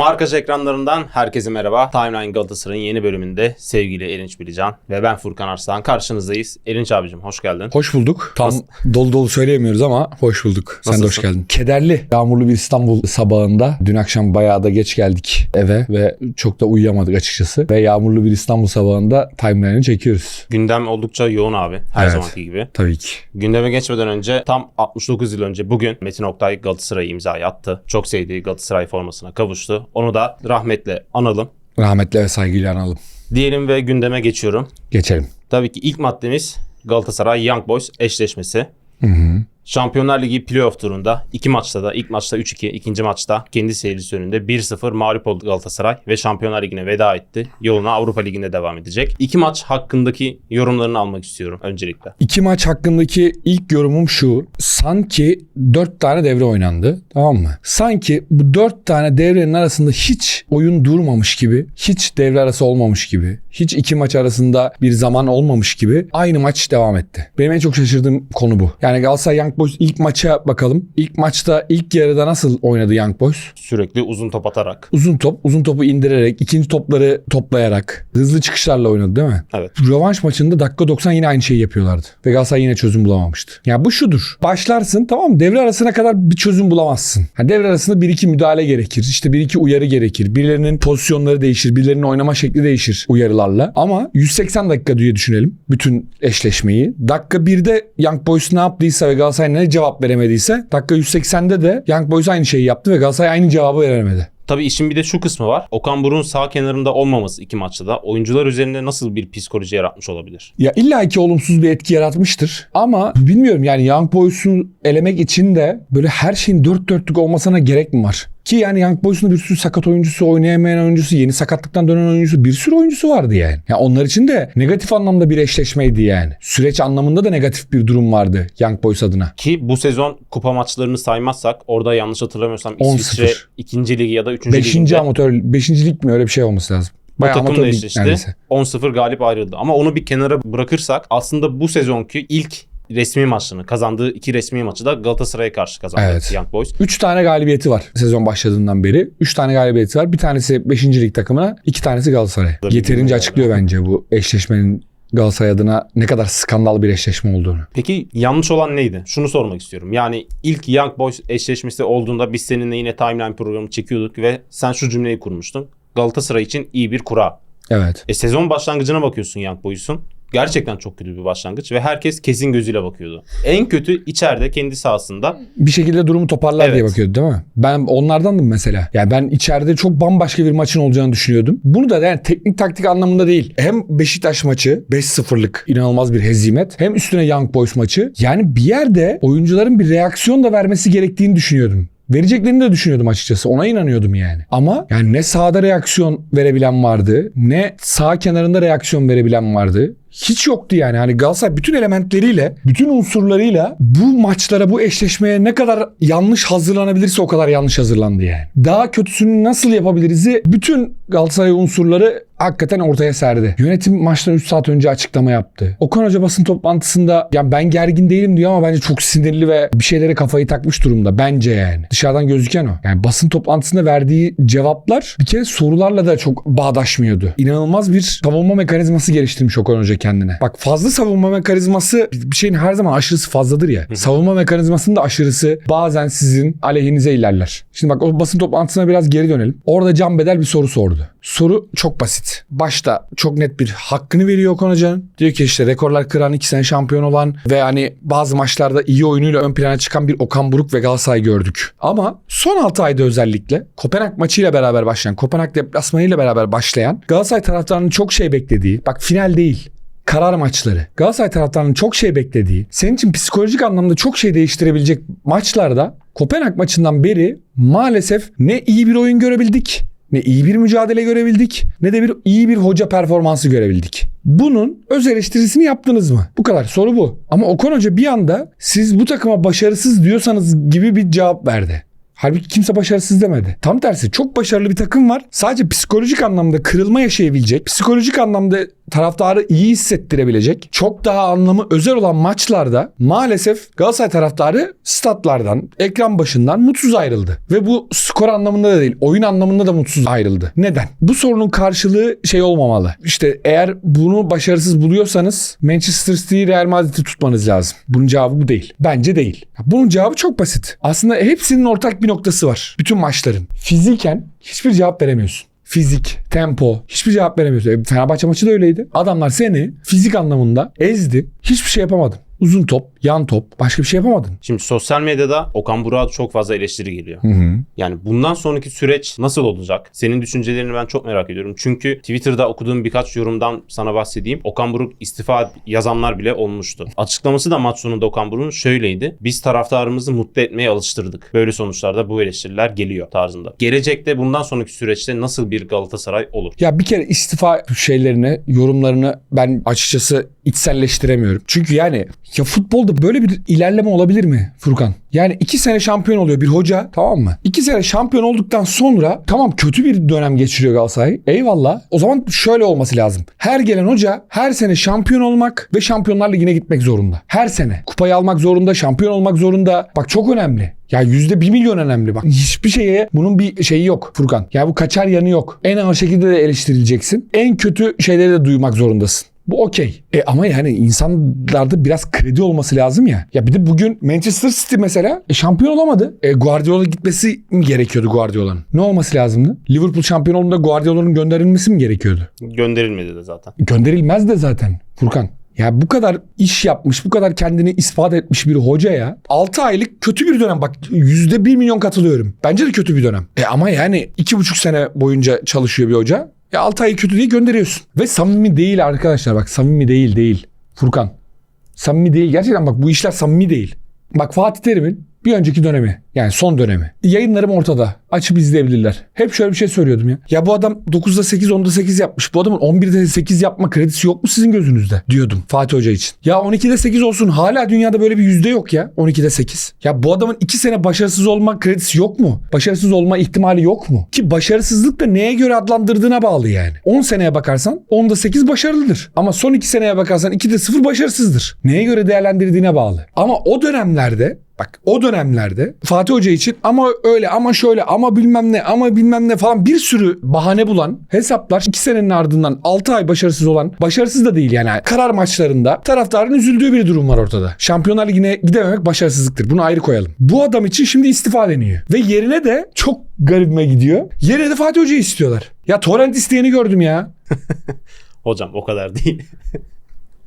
Markaj ekranlarından herkese merhaba. Timeline Galatasaray'ın yeni bölümünde sevgili Erinç Bilican ve ben Furkan Arslan karşınızdayız. Erinç abicim hoş geldin. Hoş bulduk. Tam Nasıl- dolu dolu söyleyemiyoruz ama hoş bulduk. Sen de hoş Nasılsın? geldin. Kederli, yağmurlu bir İstanbul sabahında. Dün akşam bayağı da geç geldik eve ve çok da uyuyamadık açıkçası. Ve yağmurlu bir İstanbul sabahında timeline'ı çekiyoruz. Gündem oldukça yoğun abi her Evet. zamanki gibi. Tabii ki. Gündeme geçmeden önce tam 69 yıl önce bugün Metin Oktay Galatasaray'a imzayı attı. Çok sevdiği Galatasaray formasına kavuştu. Onu da rahmetle analım. Rahmetle ve saygıyla analım. Diyelim ve gündeme geçiyorum. Geçelim. Tabii ki ilk maddemiz Galatasaray Young Boys eşleşmesi. Hı hı. Şampiyonlar Ligi playoff turunda iki maçta da ilk maçta 3-2, ikinci maçta kendi seyircisi önünde 1-0 mağlup oldu Galatasaray ve Şampiyonlar Ligi'ne veda etti. Yoluna Avrupa Ligi'nde devam edecek. İki maç hakkındaki yorumlarını almak istiyorum öncelikle. İki maç hakkındaki ilk yorumum şu. Sanki dört tane devre oynandı. Tamam mı? Sanki bu dört tane devrenin arasında hiç oyun durmamış gibi, hiç devre arası olmamış gibi, hiç iki maç arasında bir zaman olmamış gibi aynı maç devam etti. Benim en çok şaşırdığım konu bu. Yani Galatasaray Young Boys ilk maça bakalım. İlk maçta ilk yarıda nasıl oynadı Young Boys? Sürekli uzun top atarak. Uzun top, uzun topu indirerek, ikinci topları toplayarak, hızlı çıkışlarla oynadı değil mi? Evet. Rövanş maçında dakika 90 yine aynı şeyi yapıyorlardı. Ve Galatasaray yine çözüm bulamamıştı. Ya bu şudur. Başlarsın tamam mı? Devre arasına kadar bir çözüm bulamazsın. Ha, devre arasında bir iki müdahale gerekir. İşte bir iki uyarı gerekir. Birilerinin pozisyonları değişir. Birilerinin oynama şekli değişir uyarılarla. Ama 180 dakika diye düşünelim bütün eşleşmeyi. Dakika 1'de Young Boys ne yaptıysa ve Galatasaray ne cevap veremediyse dakika 180'de de Young Boys aynı şeyi yaptı ve Galatasaray aynı cevabı veremedi. Tabii işin bir de şu kısmı var. Okan Buruk'un sağ kenarında olmaması iki maçta da oyuncular üzerinde nasıl bir psikoloji yaratmış olabilir? Ya illa ki olumsuz bir etki yaratmıştır. Ama bilmiyorum yani Young Boys'u elemek için de böyle her şeyin dört dörtlük olmasına gerek mi var? Ki yani Young Boys'un bir sürü sakat oyuncusu, oynayamayan oyuncusu, yeni sakatlıktan dönen oyuncusu bir sürü oyuncusu vardı yani. Ya onlar için de negatif anlamda bir eşleşmeydi yani. Süreç anlamında da negatif bir durum vardı Young Boys adına. Ki bu sezon kupa maçlarını saymazsak orada yanlış hatırlamıyorsam 10-0. İsviçre ikinci ligi ya da üçüncü Beşinci liginde amatör, beşincilik mi öyle bir şey olması lazım. bu Bayağı takımla amatör lig eşleşti. neredeyse. 10-0 galip ayrıldı. Ama onu bir kenara bırakırsak aslında bu sezonki ilk resmi maçını kazandığı iki resmi maçı da Galatasaray'a karşı kazandı Evet. Young Boys. 3 tane galibiyeti var sezon başladığından beri. 3 tane galibiyeti var. Bir tanesi 5. lig takımına, iki tanesi Galatasaray'a. Yeterince açıklıyor bence bu eşleşmenin Galatasaray adına ne kadar skandal bir eşleşme olduğunu. Peki yanlış olan neydi? Şunu sormak istiyorum. Yani ilk Young Boys eşleşmesi olduğunda biz seninle yine timeline programı çekiyorduk ve sen şu cümleyi kurmuştun. Galatasaray için iyi bir kura. Evet. E sezon başlangıcına bakıyorsun Young Boys'un. Gerçekten çok kötü bir başlangıç ve herkes kesin gözüyle bakıyordu. En kötü içeride kendi sahasında Bir şekilde durumu toparlar Evet. diye bakıyordu değil mi? Ben onlardandım mesela. Yani ben içeride çok bambaşka bir maçın olacağını düşünüyordum. Bunu da yani teknik taktik anlamında değil. Hem Beşiktaş maçı 5-0'lık inanılmaz bir hezimet. Hem üstüne Young Boys maçı. Yani bir yerde oyuncuların bir reaksiyon da vermesi gerektiğini düşünüyordum. Vereceklerini de düşünüyordum açıkçası. Ona inanıyordum yani. Ama yani ne sağda reaksiyon verebilen vardı, ne sağ kenarında reaksiyon verebilen vardı. Hiç yoktu yani. Hani Galatasaray bütün elementleriyle, bütün unsurlarıyla bu maçlara, bu eşleşmeye ne kadar yanlış hazırlanabilirse o kadar yanlış hazırlandı yani. Daha kötüsünü nasıl yapabiliriz'i bütün Galatasaray unsurları hakikaten ortaya serdi. Yönetim maçtan 3 saat önce açıklama yaptı. Okan Hoca basın toplantısında ya ben gergin değilim diyor ama bence çok sinirli ve bir şeylere kafayı takmış durumda. Bence yani. Dışarıdan gözüken o. Yani basın toplantısında verdiği cevaplar bir kere sorularla da çok bağdaşmıyordu. İnanılmaz bir savunma mekanizması geliştirmiş Okan Hoca kendine. Bak fazla savunma mekanizması bir şeyin her zaman aşırısı fazladır ya. savunma mekanizmasının da aşırısı bazen sizin aleyhinize ilerler. Şimdi bak o basın toplantısına biraz geri dönelim. Orada Can Bedel bir soru sordu. Soru çok basit. Başta çok net bir hakkını veriyor Okan Hoca'nın. Diyor ki işte rekorlar kıran iki sene şampiyon olan ve hani bazı maçlarda iyi oyunuyla ön plana çıkan bir Okan Buruk ve Galatasaray gördük. Ama son 6 ayda özellikle Kopenhag maçıyla beraber başlayan, Kopenhag deplasmanıyla beraber başlayan Galatasaray taraftarının çok şey beklediği, bak final değil, karar maçları. Galatasaray taraftarının çok şey beklediği, senin için psikolojik anlamda çok şey değiştirebilecek maçlarda Kopenhag maçından beri maalesef ne iyi bir oyun görebildik, ne iyi bir mücadele görebildik, ne de bir iyi bir hoca performansı görebildik. Bunun öz eleştirisini yaptınız mı? Bu kadar. Soru bu. Ama Okan Hoca bir anda siz bu takıma başarısız diyorsanız gibi bir cevap verdi. Halbuki kimse başarısız demedi. Tam tersi çok başarılı bir takım var. Sadece psikolojik anlamda kırılma yaşayabilecek, psikolojik anlamda taraftarı iyi hissettirebilecek, çok daha anlamı özel olan maçlarda maalesef Galatasaray taraftarı statlardan, ekran başından mutsuz ayrıldı. Ve bu skor anlamında da değil, oyun anlamında da mutsuz ayrıldı. Neden? Bu sorunun karşılığı şey olmamalı. İşte eğer bunu başarısız buluyorsanız Manchester City'yi Real Madrid'i tutmanız lazım. Bunun cevabı bu değil. Bence değil. Bunun cevabı çok basit. Aslında hepsinin ortak bir noktası var. Bütün maçların. Fiziken hiçbir cevap veremiyorsun. Fizik, tempo hiçbir cevap veremiyorsun. E, Fenerbahçe maçı da öyleydi. Adamlar seni fizik anlamında ezdi. Hiçbir şey yapamadın. Uzun top, yan top, başka bir şey yapamadın. Şimdi sosyal medyada Okan Burak'a çok fazla eleştiri geliyor. Hı hı. Yani bundan sonraki süreç nasıl olacak? Senin düşüncelerini ben çok merak ediyorum. Çünkü Twitter'da okuduğum birkaç yorumdan sana bahsedeyim. Okan Buruk istifa yazanlar bile olmuştu. Açıklaması da maç sonunda Okan Buruk'un şöyleydi. Biz taraftarımızı mutlu etmeye alıştırdık. Böyle sonuçlarda bu eleştiriler geliyor tarzında. Gelecekte bundan sonraki süreçte nasıl bir Galatasaray olur? Ya bir kere istifa şeylerini, yorumlarını ben açıkçası içselleştiremiyorum. Çünkü yani ya futbolda böyle bir ilerleme olabilir mi Furkan? Yani iki sene şampiyon oluyor bir hoca tamam mı? İki sene şampiyon olduktan sonra tamam kötü bir dönem geçiriyor Galatasaray. Eyvallah. O zaman şöyle olması lazım. Her gelen hoca her sene şampiyon olmak ve Şampiyonlar Ligi'ne gitmek zorunda. Her sene. Kupayı almak zorunda, şampiyon olmak zorunda. Bak çok önemli. Ya yüzde bir milyon önemli bak. Hiçbir şeye bunun bir şeyi yok Furkan. Ya bu kaçar yanı yok. En ağır şekilde de eleştirileceksin. En kötü şeyleri de duymak zorundasın. Bu okey. E ama yani insanlarda biraz kredi olması lazım ya. Ya bir de bugün Manchester City mesela e, şampiyon olamadı. E, Guardiola gitmesi mi gerekiyordu Guardiola'nın? Ne olması lazımdı? Liverpool şampiyon olduğunda Guardiola'nın gönderilmesi mi gerekiyordu? Gönderilmedi de zaten. Gönderilmez de zaten Furkan. Ya bu kadar iş yapmış, bu kadar kendini ispat etmiş bir hoca ya. 6 aylık kötü bir dönem. Bak %1 milyon katılıyorum. Bence de kötü bir dönem. E ama yani 2,5 sene boyunca çalışıyor bir hoca. Ya 6 ay kötü diye gönderiyorsun. Ve samimi değil arkadaşlar bak samimi değil değil. Furkan. Samimi değil. Gerçekten bak bu işler samimi değil. Bak Fatih Terim'in bir önceki dönemi yani son dönemi. Yayınlarım ortada. Açıp izleyebilirler. Hep şöyle bir şey söylüyordum ya. Ya bu adam 9'da 8, 10'da 8 yapmış. Bu adamın 11'de 8 yapma kredisi yok mu sizin gözünüzde? Diyordum Fatih Hoca için. Ya 12'de 8 olsun. Hala dünyada böyle bir yüzde yok ya. 12'de 8. Ya bu adamın 2 sene başarısız olma kredisi yok mu? Başarısız olma ihtimali yok mu? Ki başarısızlık da neye göre adlandırdığına bağlı yani. 10 seneye bakarsan 10'da 8 başarılıdır. Ama son 2 seneye bakarsan 2'de 0 başarısızdır. Neye göre değerlendirdiğine bağlı. Ama o dönemlerde Bak o dönemlerde Fatih Hoca için ama öyle ama şöyle ama bilmem ne ama bilmem ne falan bir sürü bahane bulan hesaplar 2 senenin ardından 6 ay başarısız olan başarısız da değil yani karar maçlarında taraftarın üzüldüğü bir durum var ortada. Şampiyonlar Ligi'ne gidememek başarısızlıktır. Bunu ayrı koyalım. Bu adam için şimdi istifa deniyor. Ve yerine de çok garibime gidiyor. Yerine de Fatih Hoca'yı istiyorlar. Ya torrent isteyeni gördüm ya. Hocam o kadar değil.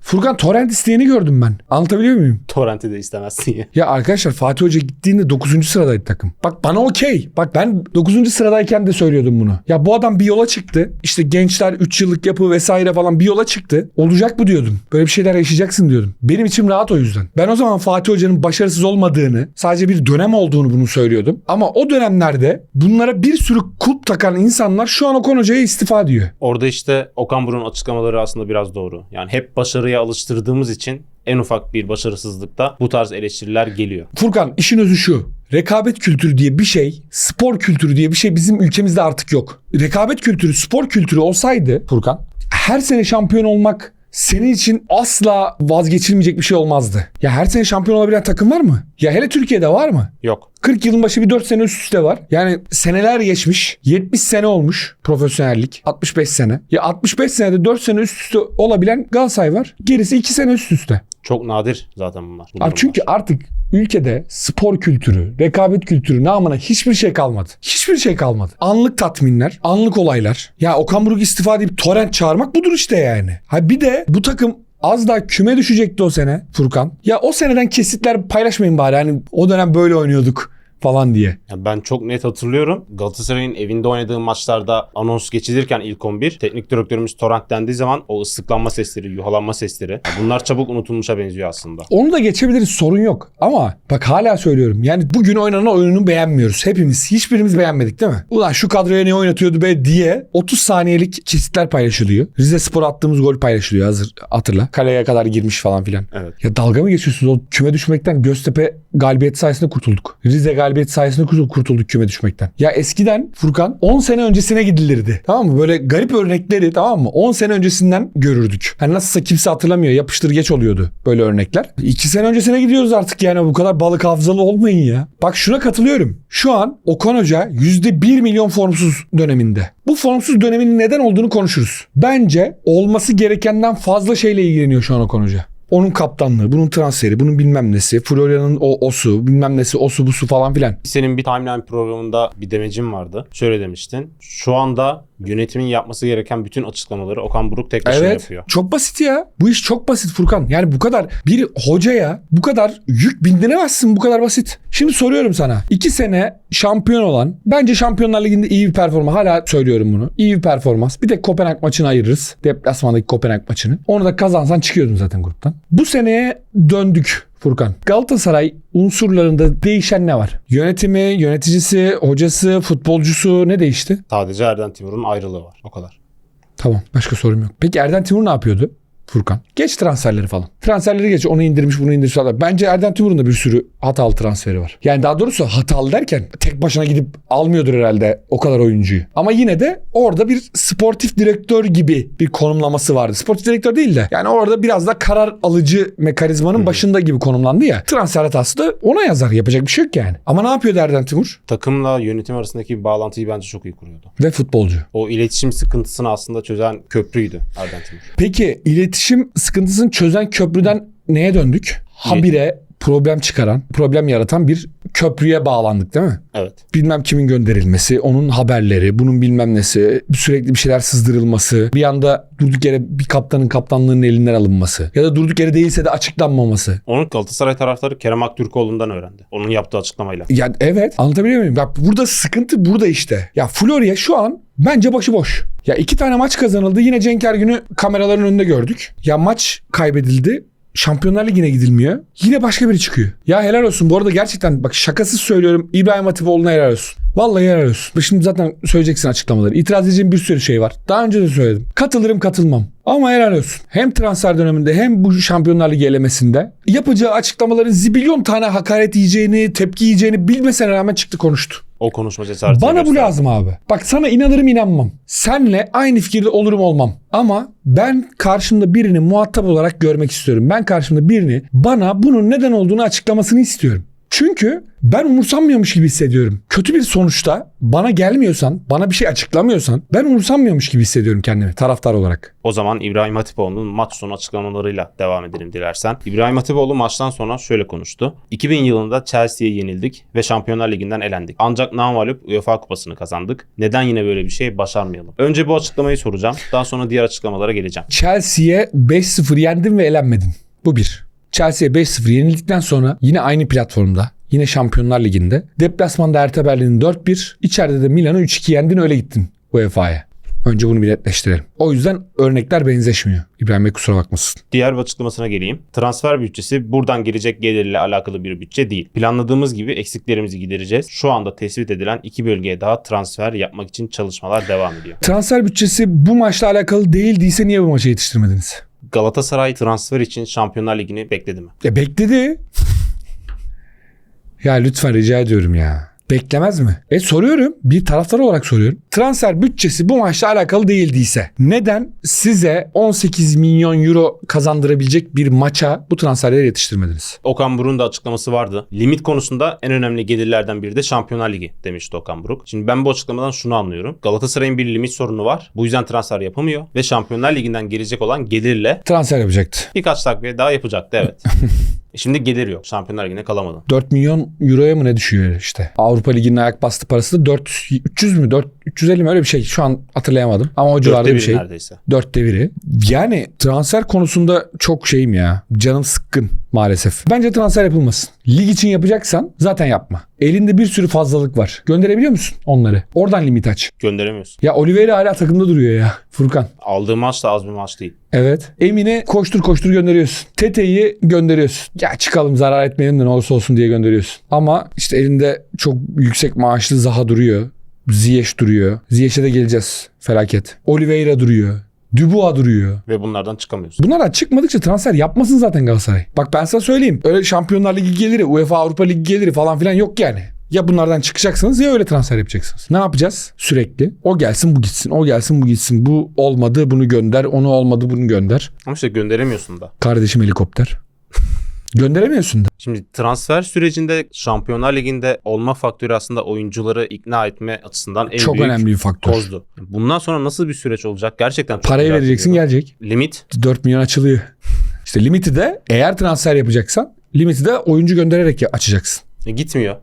Furkan torrent isteyeni gördüm ben. Anlatabiliyor muyum? Torrent'i de istemezsin ya. Ya arkadaşlar Fatih Hoca gittiğinde 9. sıradaydı takım. Bak bana okey. Bak ben 9. sıradayken de söylüyordum bunu. Ya bu adam bir yola çıktı. İşte gençler 3 yıllık yapı vesaire falan bir yola çıktı. Olacak bu diyordum. Böyle bir şeyler yaşayacaksın diyordum. Benim içim rahat o yüzden. Ben o zaman Fatih Hoca'nın başarısız olmadığını, sadece bir dönem olduğunu bunu söylüyordum. Ama o dönemlerde bunlara bir sürü kulp takan insanlar şu an Okan Hoca'ya istifa diyor. Orada işte Okan Buruk'un açıklamaları aslında biraz doğru. Yani hep başarıya alıştırdığımız için en ufak bir başarısızlıkta bu tarz eleştiriler geliyor. Furkan işin özü şu. Rekabet kültürü diye bir şey, spor kültürü diye bir şey bizim ülkemizde artık yok. Rekabet kültürü, spor kültürü olsaydı Furkan, her sene şampiyon olmak senin için asla vazgeçilmeyecek bir şey olmazdı. Ya her sene şampiyon olabilen takım var mı? Ya hele Türkiye'de var mı? Yok. 40 yılın başı bir 4 sene üst üste var. Yani seneler geçmiş. 70 sene olmuş profesyonellik. 65 sene. Ya 65 senede 4 sene üst üste olabilen Galatasaray var. Gerisi 2 sene üst üste. Çok nadir zaten bunlar. bu Abi çünkü artık ülkede spor kültürü, rekabet kültürü namına hiçbir şey kalmadı. Hiçbir şey kalmadı. Anlık tatminler, anlık olaylar. Ya Okan Buruk istifa deyip torrent çağırmak budur işte yani. Ha bir de bu takım az daha küme düşecekti o sene Furkan. Ya o seneden kesitler paylaşmayın bari. Hani o dönem böyle oynuyorduk falan diye. Ya ben çok net hatırlıyorum. Galatasaray'ın evinde oynadığı maçlarda anons geçilirken ilk 11 teknik direktörümüz Torrent dendiği zaman o ıslıklanma sesleri, yuhalanma sesleri bunlar çabuk unutulmuşa benziyor aslında. Onu da geçebiliriz sorun yok. Ama bak hala söylüyorum. Yani bugün oynanan oyununu beğenmiyoruz. Hepimiz hiçbirimiz beğenmedik değil mi? Ulan şu kadroya ne oynatıyordu be diye 30 saniyelik kesitler paylaşılıyor. Rize Spor attığımız gol paylaşılıyor hazır hatırla. Kaleye kadar girmiş falan filan. Evet. Ya dalga mı geçiyorsunuz? O küme düşmekten Göztepe galibiyeti sayesinde kurtulduk. Rize galibiyeti galibiyet sayesinde kurtul- kurtulduk küme düşmekten. Ya eskiden Furkan 10 sene öncesine gidilirdi. Tamam mı? Böyle garip örnekleri tamam mı? 10 sene öncesinden görürdük. Hani nasılsa kimse hatırlamıyor. Yapıştır geç oluyordu böyle örnekler. 2 sene öncesine gidiyoruz artık yani. Bu kadar balık hafızalı olmayın ya. Bak şuna katılıyorum. Şu an Okan Hoca %1 milyon formsuz döneminde. Bu formsuz dönemin neden olduğunu konuşuruz. Bence olması gerekenden fazla şeyle ilgileniyor şu an Okan Hoca. Onun kaptanlığı, bunun transferi, bunun bilmem nesi, Florya'nın o osu, bilmem nesi, osu busu falan filan. Senin bir timeline programında bir demecin vardı. Şöyle demiştin. Şu anda yönetimin yapması gereken bütün açıklamaları Okan Buruk tek başına Evet. yapıyor. Çok basit ya. Bu iş çok basit Furkan. Yani bu kadar bir hocaya bu kadar yük bindiremezsin bu kadar basit. Şimdi soruyorum sana. iki sene şampiyon olan bence Şampiyonlar Ligi'nde iyi bir performans. Hala söylüyorum bunu. İyi bir performans. Bir tek Kopenhag maçını ayırırız. Deplasmandaki Kopenhag maçını. Onu da kazansan çıkıyordun zaten gruptan. Bu seneye döndük. Furkan. Galatasaray unsurlarında değişen ne var? Yönetimi, yöneticisi, hocası, futbolcusu ne değişti? Sadece Erden Timur'un ayrılığı var. O kadar. Tamam başka sorum yok. Peki Erden Timur ne yapıyordu? Furkan. Geç transferleri falan. Transferleri geç. Onu indirmiş bunu indirmiş. falan. Bence Erden Timur'un da bir sürü hatalı transferi var. Yani daha doğrusu hatalı derken tek başına gidip almıyordur herhalde o kadar oyuncuyu. Ama yine de orada bir sportif direktör gibi bir konumlaması vardı. Sportif direktör değil de yani orada biraz da karar alıcı mekanizmanın başında gibi konumlandı ya. Transfer hatası da ona yazar. Yapacak bir şey yok yani. Ama ne yapıyordu Erden Timur? Takımla yönetim arasındaki bağlantıyı bence çok iyi kuruyordu. Ve futbolcu. O iletişim sıkıntısını aslında çözen köprüydü Erden Timur. Peki iletişim sıkıntısını çözen köprüden neye döndük? Habire problem çıkaran, problem yaratan bir köprüye bağlandık değil mi? Evet. Bilmem kimin gönderilmesi, onun haberleri, bunun bilmem nesi, sürekli bir şeyler sızdırılması, bir anda durduk yere bir kaptanın kaptanlığının elinden alınması ya da durduk yere değilse de açıklanmaması. Onun Galatasaray taraftarı Kerem Aktürkoğlu'ndan öğrendi. Onun yaptığı açıklamayla. Ya evet anlatabiliyor muyum? Bak burada sıkıntı burada işte. Ya Florya şu an bence başıboş. Ya iki tane maç kazanıldı. Yine Cenk Ergün'ü kameraların önünde gördük. Ya maç kaybedildi. Şampiyonlar Ligi'ne gidilmiyor. Yine başka biri çıkıyor. Ya helal olsun. Bu arada gerçekten bak şakasız söylüyorum. İbrahim Hatipoğlu'na helal olsun. Vallahi helal olsun. Şimdi zaten söyleyeceksin açıklamaları. İtiraz edeceğim bir sürü şey var. Daha önce de söyledim. Katılırım katılmam. Ama helal olsun. Hem transfer döneminde hem bu Şampiyonlar Ligi elemesinde yapacağı açıklamaların zibilyon tane hakaret yiyeceğini, tepki yiyeceğini bilmesine rağmen çıktı konuştu. O konuşma cesaretini Bana bu lazım abi. Bak sana inanırım inanmam. Senle aynı fikirde olurum olmam. Ama ben karşımda birini muhatap olarak görmek istiyorum. Ben karşımda birini bana bunun neden olduğunu açıklamasını istiyorum. Çünkü ben umursanmıyormuş gibi hissediyorum. Kötü bir sonuçta bana gelmiyorsan, bana bir şey açıklamıyorsan ben umursanmıyormuş gibi hissediyorum kendimi taraftar olarak. O zaman İbrahim Hatipoğlu'nun maç sonu açıklamalarıyla devam edelim dilersen. İbrahim Hatipoğlu maçtan sonra şöyle konuştu. 2000 yılında Chelsea'ye yenildik ve Şampiyonlar Ligi'nden elendik. Ancak namalup UEFA Kupası'nı kazandık. Neden yine böyle bir şey başarmayalım? Önce bu açıklamayı soracağım. Daha sonra diğer açıklamalara geleceğim. Chelsea'ye 5-0 yendin ve elenmedin. Bu bir. Chelsea'ye 5-0 yenildikten sonra yine aynı platformda yine Şampiyonlar Ligi'nde deplasmanda Hertha Berlin'i 4-1 içeride de Milan'ı 3-2 yendin öyle gittin UEFA'ya. Önce bunu bir netleştirelim. O yüzden örnekler benzeşmiyor. İbrahim Bey kusura bakmasın. Diğer bir açıklamasına geleyim. Transfer bütçesi buradan gelecek gelirle alakalı bir bütçe değil. Planladığımız gibi eksiklerimizi gidereceğiz. Şu anda tespit edilen iki bölgeye daha transfer yapmak için çalışmalar devam ediyor. Transfer bütçesi bu maçla alakalı değildiyse niye bu maça yetiştirmediniz? Galatasaray transfer için Şampiyonlar Ligi'ni bekledi mi? E bekledi. ya lütfen rica ediyorum ya. Beklemez mi? E soruyorum. Bir taraftar olarak soruyorum. Transfer bütçesi bu maçla alakalı değildiyse neden size 18 milyon euro kazandırabilecek bir maça bu transferleri yetiştirmediniz? Okan Buruk'un da açıklaması vardı. Limit konusunda en önemli gelirlerden biri de Şampiyonlar Ligi demişti Okan Buruk. Şimdi ben bu açıklamadan şunu anlıyorum. Galatasaray'ın bir limit sorunu var. Bu yüzden transfer yapamıyor ve Şampiyonlar Ligi'nden gelecek olan gelirle Transfer yapacaktı. birkaç takviye daha yapacaktı evet. E Şimdi gelir yok. Şampiyonlar Ligi'ne kalamadı. 4 milyon euroya mı ne düşüyor işte. Avrupa Ligi'nin ayak bastı parası da 4 300 mü 4 350 mi öyle bir şey. Şu an hatırlayamadım. Ama o civarda bir şey. neredeyse. Dörtte biri. Yani transfer konusunda çok şeyim ya. Canım sıkkın maalesef. Bence transfer yapılmasın. Lig için yapacaksan zaten yapma. Elinde bir sürü fazlalık var. Gönderebiliyor musun onları? Oradan limit aç. Gönderemiyorsun. Ya Oliveira hala takımda duruyor ya Furkan. Aldığı maç da az bir maç değil. Evet. Emine koştur koştur gönderiyorsun. Tete'yi gönderiyorsun. Ya çıkalım zarar etmeyelim de ne olursa olsun diye gönderiyorsun. Ama işte elinde çok yüksek maaşlı Zaha duruyor. Ziyech duruyor. Ziyech'e de geleceğiz. Felaket. Oliveira duruyor. Dubois duruyor. Ve bunlardan çıkamıyorsun. Bunlardan çıkmadıkça transfer yapmasın zaten Galatasaray. Bak ben sana söyleyeyim. Öyle Şampiyonlar Ligi geliri, UEFA Avrupa Ligi geliri falan filan yok yani. Ya bunlardan çıkacaksınız ya öyle transfer yapacaksınız. Ne yapacağız? Sürekli. O gelsin bu gitsin. O gelsin bu gitsin. Bu olmadı bunu gönder. Onu olmadı bunu gönder. Ama işte gönderemiyorsun da. Kardeşim helikopter. Gönderemiyorsun da. Şimdi transfer sürecinde Şampiyonlar Ligi'nde olma faktörü aslında oyuncuları ikna etme açısından en Çok büyük önemli bir faktör. kozdu. Bundan sonra nasıl bir süreç olacak? Gerçekten çok Parayı vereceksin ediyorum. gelecek. Limit 4 milyon açılıyor. İşte limiti de eğer transfer yapacaksan limiti de oyuncu göndererek açacaksın. e, gitmiyor.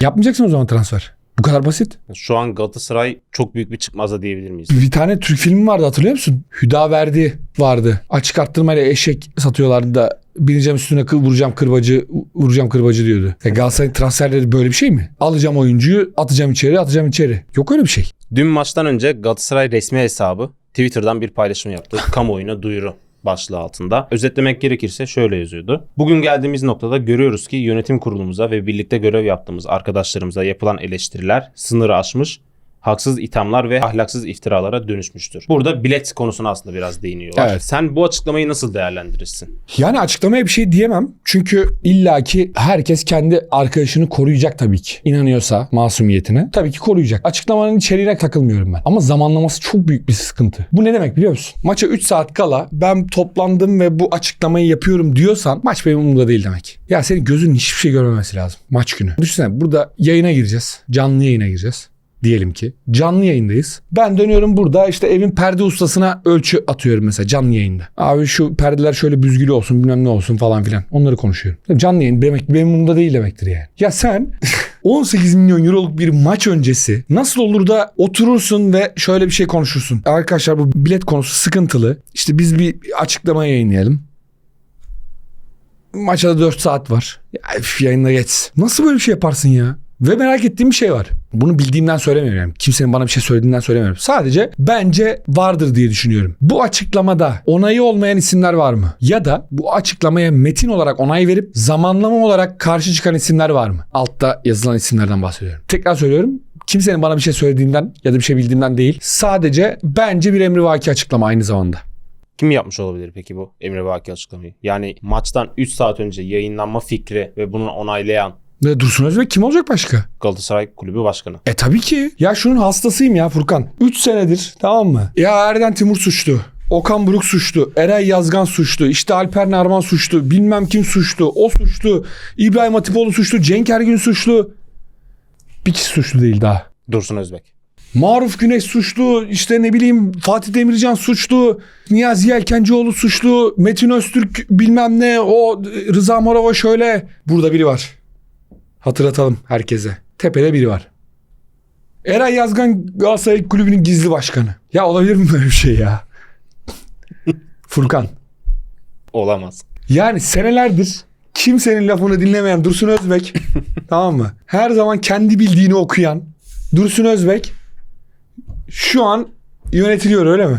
Yapmayacaksın o zaman transfer. Bu kadar basit. Şu an Galatasaray çok büyük bir çıkmaza diyebilir miyiz? Bir tane Türk filmi vardı hatırlıyor musun? Hüda Verdi vardı. Açık arttırmayla eşek satıyorlardı da bineceğim üstüne kıl vuracağım kırbacı vuracağım kırbacı diyordu. E Galatasaray transferleri böyle bir şey mi? Alacağım oyuncuyu atacağım içeri atacağım içeri. Yok öyle bir şey. Dün maçtan önce Galatasaray resmi hesabı Twitter'dan bir paylaşım yaptı. Kamuoyuna duyuru başlığı altında. Özetlemek gerekirse şöyle yazıyordu. Bugün geldiğimiz noktada görüyoruz ki yönetim kurulumuza ve birlikte görev yaptığımız arkadaşlarımıza yapılan eleştiriler sınırı aşmış, haksız ithamlar ve ahlaksız iftiralara dönüşmüştür. Burada bilet konusuna aslında biraz değiniyorlar. Evet. Sen bu açıklamayı nasıl değerlendirirsin? Yani açıklamaya bir şey diyemem. Çünkü illaki herkes kendi arkadaşını koruyacak tabii ki. İnanıyorsa masumiyetine tabii ki koruyacak. Açıklamanın içeriğine takılmıyorum ben. Ama zamanlaması çok büyük bir sıkıntı. Bu ne demek biliyor musun? Maça 3 saat kala ben toplandım ve bu açıklamayı yapıyorum diyorsan maç benim umurumda değil demek. Ya senin gözünün hiçbir şey görmemesi lazım maç günü. Düşünsene burada yayına gireceğiz. Canlı yayına gireceğiz diyelim ki. Canlı yayındayız. Ben dönüyorum burada işte evin perde ustasına ölçü atıyorum mesela canlı yayında. Abi şu perdeler şöyle büzgülü olsun bilmem ne olsun falan filan. Onları konuşuyorum. Canlı yayın demek benim umurumda değil demektir yani. Ya sen 18 milyon euroluk bir maç öncesi nasıl olur da oturursun ve şöyle bir şey konuşursun. Arkadaşlar bu bilet konusu sıkıntılı. İşte biz bir açıklama yayınlayalım. Maça da 4 saat var. Ya üf, yayında geç. Nasıl böyle bir şey yaparsın ya? Ve merak ettiğim bir şey var. Bunu bildiğimden söylemiyorum. Yani. Kimsenin bana bir şey söylediğinden söylemiyorum. Sadece bence vardır diye düşünüyorum. Bu açıklamada onayı olmayan isimler var mı? Ya da bu açıklamaya metin olarak onay verip zamanlama olarak karşı çıkan isimler var mı? Altta yazılan isimlerden bahsediyorum. Tekrar söylüyorum. Kimsenin bana bir şey söylediğinden ya da bir şey bildiğinden değil. Sadece bence bir emrivaki açıklama aynı zamanda. Kim yapmış olabilir peki bu Emre Vaki açıklamayı? Yani maçtan 3 saat önce yayınlanma fikri ve bunu onaylayan Ve Dursun Özbek kim olacak başka? Galatasaray Kulübü Başkanı. E tabii ki. Ya şunun hastasıyım ya Furkan. 3 senedir tamam mı? Ya Erden Timur suçlu. Okan Buruk suçlu. Eray Yazgan suçlu. işte Alper Narman suçlu. Bilmem kim suçlu. O suçlu. İbrahim Hatipoğlu suçlu. Cenk Ergün suçlu. Bir kişi suçlu değil daha. Dursun Özbek. Maruf Güneş suçlu, işte ne bileyim Fatih Demircan suçlu, Niyazi Yelkencioğlu suçlu, Metin Öztürk bilmem ne, o Rıza Morava şöyle. Burada biri var. Hatırlatalım herkese. Tepede biri var. Eray Yazgan Galatasaray Kulübü'nün gizli başkanı. Ya olabilir mi böyle bir şey ya? Furkan. Olamaz. Yani senelerdir kimsenin lafını dinlemeyen Dursun Özbek tamam mı? Her zaman kendi bildiğini okuyan Dursun Özbek şu an yönetiliyor öyle mi?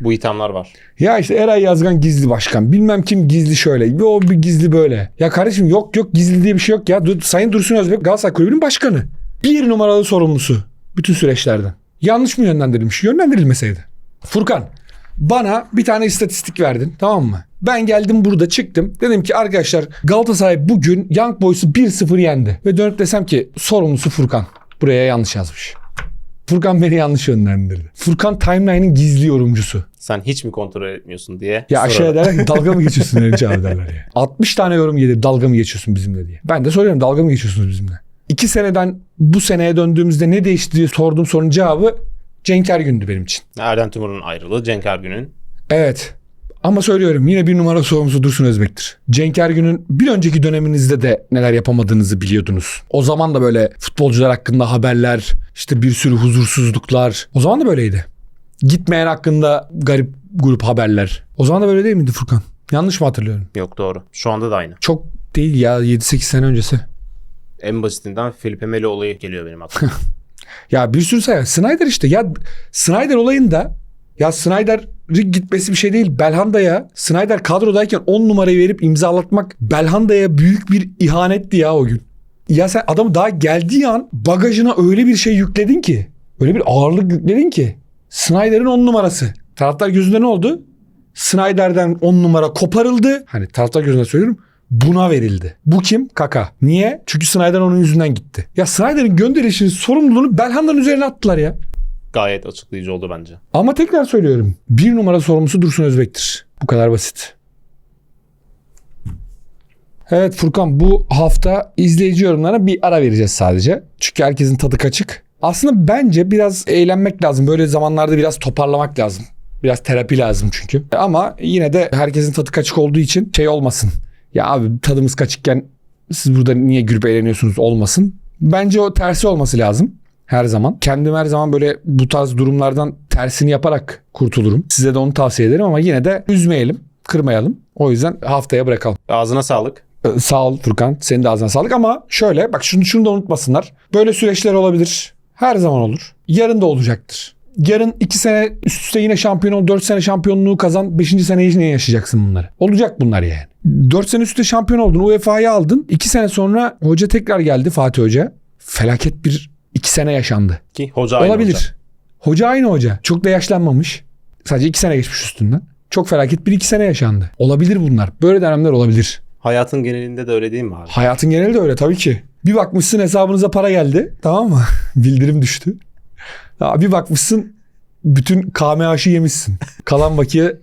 Bu ithamlar var. Ya işte Eray Yazgan gizli başkan. Bilmem kim gizli şöyle. Bir o bir gizli böyle. Ya kardeşim yok yok gizli diye bir şey yok ya. Dur- Sayın Dursun Özbek Galatasaray Kulübü'nün başkanı. Bir numaralı sorumlusu. Bütün süreçlerden. Yanlış mı yönlendirilmiş? Yönlendirilmeseydi. Furkan bana bir tane istatistik verdin tamam mı? Ben geldim burada çıktım. Dedim ki arkadaşlar Galatasaray bugün Young Boys'u 1-0 yendi. Ve dönüp desem ki sorumlusu Furkan. Buraya yanlış yazmış. Furkan beni yanlış yönlendirdi. Furkan timeline'in gizli yorumcusu. Sen hiç mi kontrol etmiyorsun diye. Ya aşağıya derler dalga mı geçiyorsun Erinci abi derler ya. 60 tane yorum gelir dalga mı geçiyorsun bizimle diye. Ben de soruyorum dalga mı geçiyorsunuz bizimle? İki seneden bu seneye döndüğümüzde ne değişti diye sorduğum sorunun cevabı Cenk Ergün'dü benim için. Erden Timur'un ayrılığı, Cenk Ergün'ün Evet. Ama söylüyorum yine bir numara sorumlusu Dursun Özbek'tir. Cenk Ergün'ün bir önceki döneminizde de neler yapamadığınızı biliyordunuz. O zaman da böyle futbolcular hakkında haberler, işte bir sürü huzursuzluklar. O zaman da böyleydi. Gitmeyen hakkında garip grup haberler. O zaman da böyle değil miydi Furkan? Yanlış mı hatırlıyorum? yok doğru. Şu anda da aynı. Çok değil ya 7-8 sene öncesi. En basitinden Felipe Melo olayı geliyor benim aklıma. Ya bir sürü sayı. Snyder işte. Ya Snyder olayında ya Snyder'in gitmesi bir şey değil. Belhanda'ya Snyder kadrodayken 10 numarayı verip imzalatmak Belhanda'ya büyük bir ihanetti ya o gün. Ya sen adamı daha geldiği an bagajına öyle bir şey yükledin ki. Öyle bir ağırlık yükledin ki. Snyder'in 10 numarası. Taraftar gözünde ne oldu? Snyder'den 10 numara koparıldı. Hani taraftar gözünde söylüyorum. buna verildi. Bu kim? Kaka. Niye? Çünkü Snyder onun yüzünden gitti. Ya Snyder'in gönderişinin sorumluluğunu Belhanda'nın üzerine attılar ya. Gayet açıklayıcı oldu bence. Ama tekrar söylüyorum. Bir numara sorumlusu Dursun Özbek'tir. Bu kadar basit. Evet Furkan bu hafta izleyici yorumlarına bir ara vereceğiz sadece. Çünkü herkesin tadı kaçık. Aslında bence biraz eğlenmek lazım. Böyle zamanlarda biraz toparlamak lazım. Biraz terapi lazım çünkü. Ama yine de herkesin tadı kaçık olduğu için şey olmasın. Ya abi tadımız kaçıkken siz burada niye gülüp eğleniyorsunuz olmasın. Bence o tersi olması lazım her zaman. Kendim her zaman böyle bu tarz durumlardan tersini yaparak kurtulurum. Size de onu tavsiye ederim ama yine de üzmeyelim, kırmayalım. O yüzden haftaya bırakalım. Ağzına sağlık. Ee, Sağ ol Furkan. Senin de ağzına sağlık ama şöyle bak şunu, şunu da unutmasınlar. Böyle süreçler olabilir. Her zaman olur. Yarın da olacaktır. Yarın iki sene üst üste yine şampiyon ol, dört sene şampiyonluğu kazan, beşinci sene yine yaşayacaksın bunları. Olacak bunlar yani. Dört sene üst üste şampiyon oldun, UEFA'yı aldın. İki sene sonra hoca tekrar geldi Fatih Hoca. Felaket bir iki sene yaşandı. Ki hoca aynı Olabilir. hoca. Hoca. aynı hoca. Çok da yaşlanmamış. Sadece iki sene geçmiş üstünden. Çok felaket bir iki sene yaşandı. Olabilir bunlar. Böyle dönemler olabilir. Hayatın genelinde de öyle değil mi abi? Hayatın geneli de öyle tabii ki. Bir bakmışsın hesabınıza para geldi. Tamam mı? Bildirim düştü. Ya bir bakmışsın bütün KMH'ı yemişsin. Kalan bakiye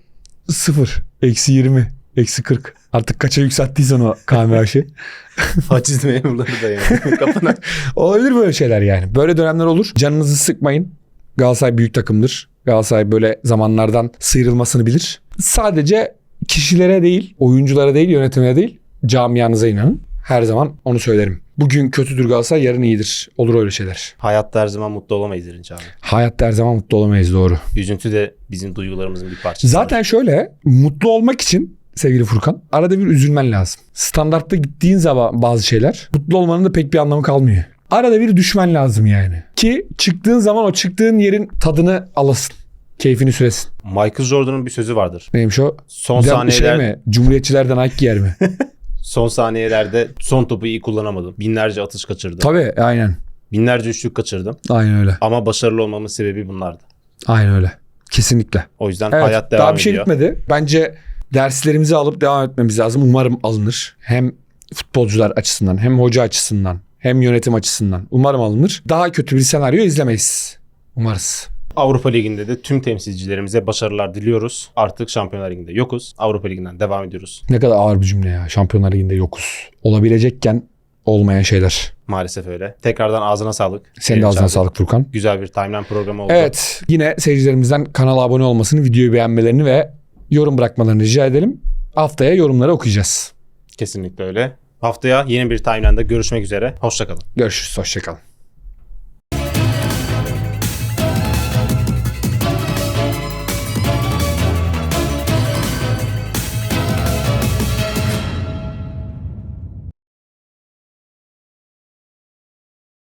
sıfır. Eksi 20. Eksi 40. Artık kaça yükselttiysen o KMH'ı. Haciz memurları da yani. Kapına. Olabilir böyle şeyler yani. Böyle dönemler olur. Canınızı sıkmayın. Galatasaray büyük takımdır. Galatasaray böyle zamanlardan sıyrılmasını bilir. Sadece kişilere değil, oyunculara değil, yönetimine değil, camianıza inanın. Her zaman onu söylerim. Bugün kötüdür Galatasaray, yarın iyidir. Olur öyle şeyler. Hayatta her zaman mutlu olamayız Erinç abi. Hayatta her zaman mutlu olamayız doğru. Üzüntü de bizim duygularımızın bir parçası. Zaten şöyle mutlu olmak için sevgili Furkan arada bir üzülmen lazım. Standartta gittiğin zaman bazı şeyler mutlu olmanın da pek bir anlamı kalmıyor. Arada bir düşmen lazım yani. Ki çıktığın zaman o çıktığın yerin tadını alasın. Keyfini süresin. Michael Jordan'ın bir sözü vardır. Neymiş o? Son Bir saniyeler, Şey mi? Cumhuriyetçilerden Nike giyer mi? son saniyelerde son topu iyi kullanamadım. Binlerce atış kaçırdım. Tabii aynen. Binlerce üçlük kaçırdım. Aynen öyle. Ama başarılı olmamın sebebi bunlardı. Aynen öyle. Kesinlikle. O yüzden Evet, hayat devam daha bir şey ediyor. bitmedi. Bence derslerimizi alıp devam etmemiz lazım. Umarım alınır. Hem futbolcular açısından hem hoca açısından hem yönetim açısından. Umarım alınır. Daha kötü bir senaryo izlemeyiz. Umarız. Avrupa Ligi'nde de tüm temsilcilerimize başarılar diliyoruz. Artık Şampiyonlar Ligi'nde yokuz. Avrupa Ligi'nden devam ediyoruz. Ne kadar ağır bir cümle ya. Şampiyonlar Ligi'nde yokuz. Olabilecekken olmayan şeyler. Maalesef öyle. Tekrardan ağzına sağlık. Senin de ağzına sağlık Furkan. Güzel bir timeline programı oldu. Evet. Yine seyircilerimizden kanala abone olmasını, videoyu beğenmelerini ve yorum bırakmalarını rica edelim. Haftaya yorumları okuyacağız. Kesinlikle öyle. Haftaya yeni bir timeline'da görüşmek üzere. Hoşçakalın. Görüşürüz. Hoşçakalın.